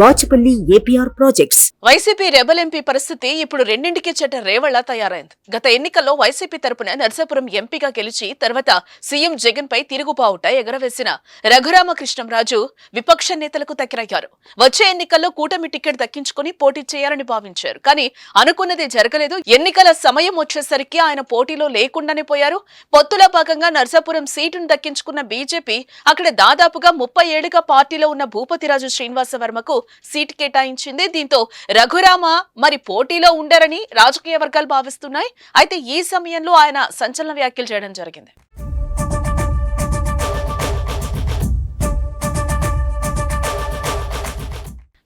Bachupally APR projects. YCP rebel MP పరిస్థితి ఇప్పుడు రెండింటికి చెట్ట రేవళ్ళ తయారైంది. గత ఎన్నికల్లో వైసీపీ తరపున నర్సాపురం ఎంపీగా గెలిచి తర్వాత సీఎం జగన్ పై తిరుగుబావుట ఎగరవేసిన రఘురామకృష్ణంరాజు విపక్ష నేతలకు దగ్గరయ్యారు. వచ్చే ఎన్నికల్లో కూటమి టికెట్ దక్కించుకుని పోటీ చేయాలని భావించారు. కానీ అనుకున్నది జరగలేదు. ఎన్నికల సమయం వచ్చేసరికి ఆయన పోటీలో లేకుండానే పోయారు. పొత్తులో భాగంగా నర్సాపురం సీటును దక్కించుకున్న బీజేపీ అక్కడ దాదాపుగా ముప్పై ఏళ్ళుగా పార్టీలో ఉన్న భూపతిరాజు శ్రీనివాస వర్మకు సీటు కేటాయించింది. దీంతో రఘురామ మరి పోటీలో ఉండరని రాజకీయ వర్గాలు భావిస్తున్నాయి. అయితే ఈ సమయంలో ఆయన సంచలన వ్యాఖ్యలు చేయడం జరిగింది.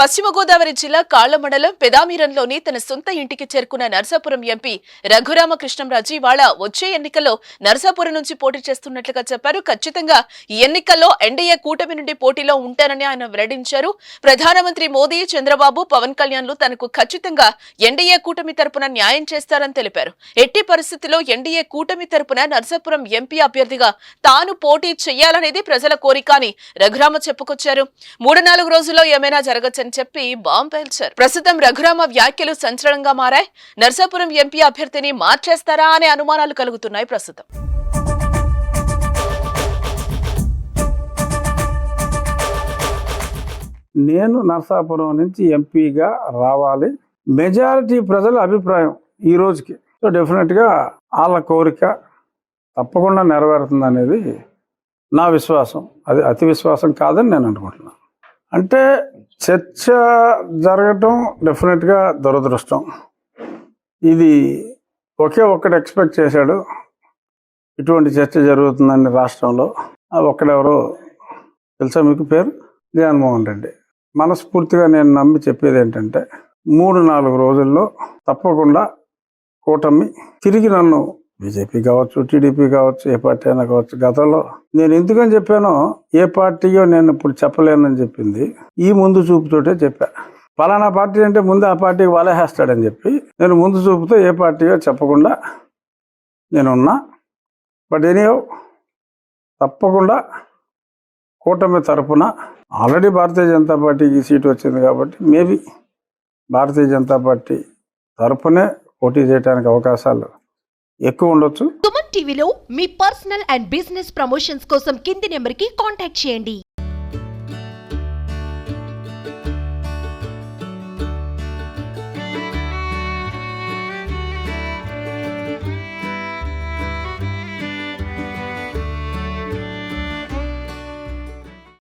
పశ్చిమ గోదావరి జిల్లా కాళ్ళమండలం పెదామీరంలోని తన సొంత ఇంటికి చేరుకున్న నర్సాపురం ఎంపీ రఘురామకృష్ణంరాజు ఇవాళ వచ్చే ఎన్నికల్లో నర్సాపురం నుంచి పోటీ చేస్తున్నట్లుగా చెప్పారు. ఖచ్చితంగా ఈ ఎన్నికల్లో ఎన్డీఏ కూటమి నుండి పోటీలో ఉంటారని ఆయన వెల్లడించారు. ప్రధానమంత్రి మోదీ చంద్రబాబు పవన్ కళ్యాణ్లు తనకు ఖచ్చితంగా ఎన్డీఏ కూటమి తరపున న్యాయం చేస్తారని తెలిపారు. ఎట్టి పరిస్థితిలో ఎన్డీఏ కూటమి తరపున నర్సాపురం ఎంపీ అభ్యర్థిగా తాను పోటీ చేయాలనేది ప్రజల కోరిక అని రఘురామ చెప్పుకొచ్చారు. మూడు నాలుగు రోజుల్లో ఏమైనా జరగచ్చని చెప్పి బాంబు పేల్చారు. ప్రస్తుతం రఘురామ వ్యాఖ్యలు సంచలనంగా మారాయి. నర్సాపురం ఎంపీ అభ్యర్థిని మార్చేస్తారా అనే అనుమానాలు కలుగుతున్నాయి ప్రస్తుతం. నేను నర్సాపురం నుంచి ఎంపీగా రావాలి. మెజారిటీ ప్రజల అభిప్రాయం ఈ రోజుకి. సో డెఫినెట్గా వాళ్ళ కోరిక తప్పకుండా నెరవేరుతుంది అనేది నా విశ్వాసం. అది అతి విశ్వాసం కాదని నేను అనుకుంటున్నాను. అంటే చర్చ జరగటం డెఫినెట్గా దురదృష్టం. ఇది ఒకే ఒక్కడు ఎక్స్పెక్ట్ చేశాడు ఇటువంటి చర్చ జరుగుతుందని రాష్ట్రంలో. ఒక్కడెవరో తెలుసా మీకు పేరు? జగన్మోహన్ రెడ్డి. మనస్ఫూర్తిగా నేను నమ్మి చెప్పేది ఏంటంటే మూడు నాలుగు రోజుల్లో తప్పకుండా కూటమి తిరిగి నన్ను బీజేపీ కావచ్చు టీడీపీ కావచ్చు ఏ పార్టీ అయినా కావచ్చు గతంలో నేను ఎందుకని చెప్పానో ఏ పార్టీయో నేను ఇప్పుడు చెప్పలేనని చెప్పింది. ఈ ముందు చూపుతోటే చెప్పా. పలానా పార్టీ అంటే ముందు ఆ పార్టీకి వలహేస్తాడని చెప్పి నేను ముందు చూపుతో ఏ పార్టీయో చెప్పకుండా నేనున్నా బట్ ఎనీయో తప్పకుండా కూటమి తరపున ఆల్రెడీ భారతీయ జనతా పార్టీకి సీటు వచ్చింది కాబట్టి మేబీ భారతీయ జనతా పార్టీ తరపునే పోటీ చేయడానికి అవకాశాలు ఎక్కువ ఉండొచ్చు. సుమన్ టీవీలో మీ పర్సనల్ అండ్ బిజినెస్ ప్రమోషన్స్ కోసం కింది నెంబర్కి కాంటాక్ట్ చేయండి.